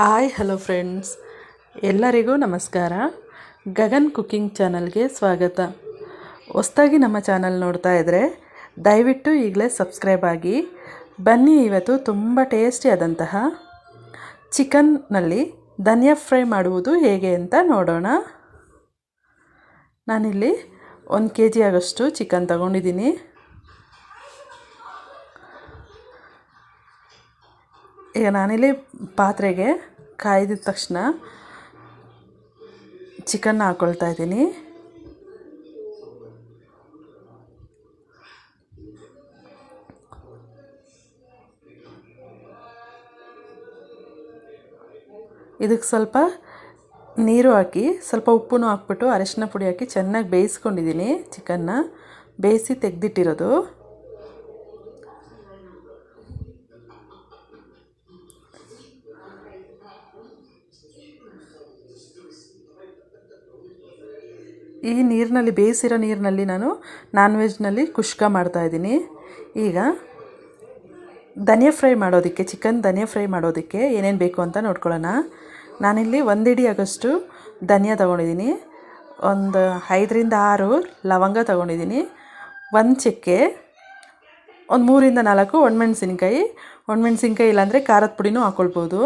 Hi hello friends ಎಲ್ಲರಿಗೂ ನಮಸ್ಕಾರ. Gagan cooking ಚಾನಲ್ಗೆ ಸ್ವಾಗತ. ಹೊಸ್ದಾಗಿ ನಮ್ಮ ಚಾನಲ್ ನೋಡ್ತಾ ಇದ್ದರೆ ದಯವಿಟ್ಟು ಈಗಲೇ ಸಬ್ಸ್ಕ್ರೈಬ್ ಆಗಿ. ಬನ್ನಿ ಇವತ್ತು ತುಂಬ ಟೇಸ್ಟಿ ಆದಂತಹ ಚಿಕನ್ನಲ್ಲಿ ಧನಿಯಾ ಫ್ರೈ ಮಾಡುವುದು ಹೇಗೆ ಅಂತ ನೋಡೋಣ. ನಾನಿಲ್ಲಿ ಒಂದು ಕೆ ಜಿ ಆಗೋಷ್ಟು ಚಿಕನ್ ತಗೊಂಡಿದ್ದೀನಿ. ಈಗ ನಾನಿಲ್ಲಿ ಪಾತ್ರೆಗೆ ಕಾಯ್ದ ತಕ್ಷಣ ಚಿಕನ್ ಹಾಕ್ಕೊಳ್ತಾ ಇದ್ದೀನಿ. ಇದಕ್ಕೆ ಸ್ವಲ್ಪ ನೀರು ಹಾಕಿ, ಸ್ವಲ್ಪ ಉಪ್ಪು ಹಾಕ್ಬಿಟ್ಟು ಅರಿಶಿನ ಪುಡಿ ಹಾಕಿ ಚೆನ್ನಾಗಿ ಬೇಯಿಸ್ಕೊಂಡಿದ್ದೀನಿ ಚಿಕನ್ನ. ಬೇಯಿಸಿ ತೆಗೆದಿಟ್ಟಿರೋದು. ಈ ನೀರಿನಲ್ಲಿ, ಬೇಯಿಸಿರೋ ನೀರಿನಲ್ಲಿ ನಾನು ನಾನ್ ವೆಜ್ನಲ್ಲಿ ಕುಷ್ಕ ಮಾಡ್ತಾಯಿದ್ದೀನಿ ಈಗ ಧನಿಯಾ ಫ್ರೈ ಮಾಡೋದಕ್ಕೆ, ಚಿಕನ್ ಧನಿಯಾ ಫ್ರೈ ಮಾಡೋದಕ್ಕೆ ಏನೇನು ಬೇಕು ಅಂತ ನೋಡ್ಕೊಳ್ಳೋಣ. ನಾನಿಲ್ಲಿ ಒಂದು ಹಿಡಿ ಆಗೋಷ್ಟು ಧನಿಯಾ ತೊಗೊಂಡಿದ್ದೀನಿ. ಒಂದು ಐದರಿಂದ ಆರು ಲವಂಗ ತೊಗೊಂಡಿದ್ದೀನಿ. ಒಂದು ಚಕ್ಕೆ, ಒಂದು ಮೂರಿಂದ ನಾಲ್ಕು ಒಣಮೆಣ್ಸಿನ್ಕಾಯಿ. ಒಣಮೆಣ್ಸಿನ್ಕಾಯಿ ಇಲ್ಲಾಂದರೆ ಖಾರದ ಪುಡಿನೂ ಹಾಕ್ಕೊಳ್ಬೋದು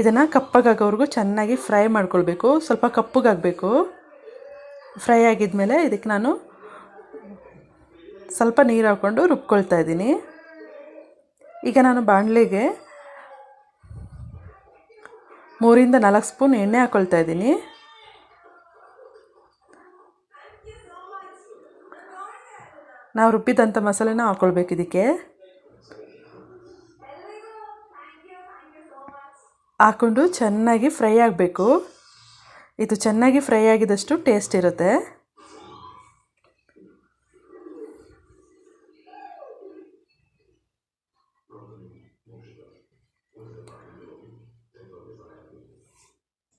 ಇದನ್ನು ಕಪ್ಪಗಾಗೋವರೆಗೂ ಚೆನ್ನಾಗಿ ಫ್ರೈ ಮಾಡ್ಕೊಳ್ಬೇಕು. ಸ್ವಲ್ಪ ಕಪ್ಪಗಾಗಬೇಕು. ಫ್ರೈ ಆಗಿದ್ಮೇಲೆ ಇದಕ್ಕೆ ನಾನು ಸ್ವಲ್ಪ ನೀರು ಹಾಕ್ಕೊಂಡು ರುಬ್ಕೊಳ್ತಾ ಇದ್ದೀನಿ. ಈಗ ನಾನು ಬಾಣಲೆಗೆ ಮೂರಿಂದ ನಾಲ್ಕು ಸ್ಪೂನ್ ಎಣ್ಣೆ ಹಾಕ್ಕೊಳ್ತಾ ಇದ್ದೀನಿ. ನಾವು ರುಬ್ಬಿದಂಥ ಮಸಾಲೆನ ಹಾಕ್ಕೊಳ್ಬೇಕು ಇದಕ್ಕೆ. ಹಾಕ್ಕೊಂಡು ಚೆನ್ನಾಗಿ ಫ್ರೈ ಆಗಬೇಕು. ಇದು ಚೆನ್ನಾಗಿ ಫ್ರೈ ಆಗಿದಷ್ಟು ಟೇಸ್ಟ್ ಇರುತ್ತೆ.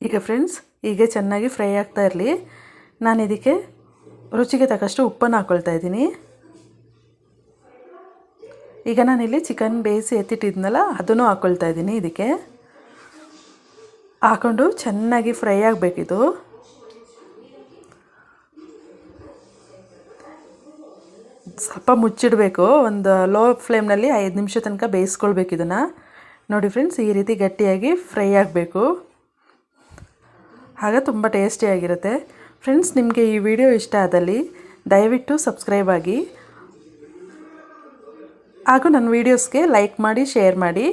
ಈಗ ಫ್ರೆಂಡ್ಸ್ ಹೀಗೆ ಚೆನ್ನಾಗಿ ಫ್ರೈ ಆಗ್ತಾ ಇರಲಿ. ನಾನು ಇದಕ್ಕೆ ರುಚಿಗೆ ತಕ್ಕಷ್ಟು ಉಪ್ಪನ್ನು ಹಾಕ್ಕೊಳ್ತಾ ಇದ್ದೀನಿ. ಈಗ ನಾನಿಲ್ಲಿ ಚಿಕನ್ ಬೇಯಿಸಿ ಎತ್ತಿಟ್ಟಿದ್ನಲ್ಲ, ಅದನ್ನು ಹಾಕ್ಕೊಳ್ತಾ ಇದ್ದೀನಿ ಇದಕ್ಕೆ. ಹಾಕೊಂಡು ಚೆನ್ನಾಗಿ ಫ್ರೈ ಆಗಬೇಕಿದು. ಸ್ವಲ್ಪ ಮುಚ್ಚಿಡಬೇಕು. ಒಂದು ಲೋ ಫ್ಲೇಮ್ನಲ್ಲಿ ಐದು ನಿಮಿಷ ತನಕ ಬೇಯಿಸ್ಕೊಳ್ಬೇಕು ಇದನ್ನು. ನೋಡಿ ಫ್ರೆಂಡ್ಸ್, ಈ ರೀತಿ ಗಟ್ಟಿಯಾಗಿ ಫ್ರೈ ಆಗಬೇಕು. ಆಗ ತುಂಬ ಟೇಸ್ಟಿಯಾಗಿರುತ್ತೆ ಫ್ರೆಂಡ್ಸ್, ನಿಮಗೆ ಈ ವಿಡಿಯೋ ಇಷ್ಟ ಆದಲ್ಲಿ ದಯವಿಟ್ಟು ಸಬ್ಸ್ಕ್ರೈಬ್ ಆಗಿ. ಹಾಗೂ ನನ್ನ ವೀಡಿಯೋಸ್ಗೆ ಲೈಕ್ ಮಾಡಿ, ಶೇರ್ ಮಾಡಿ.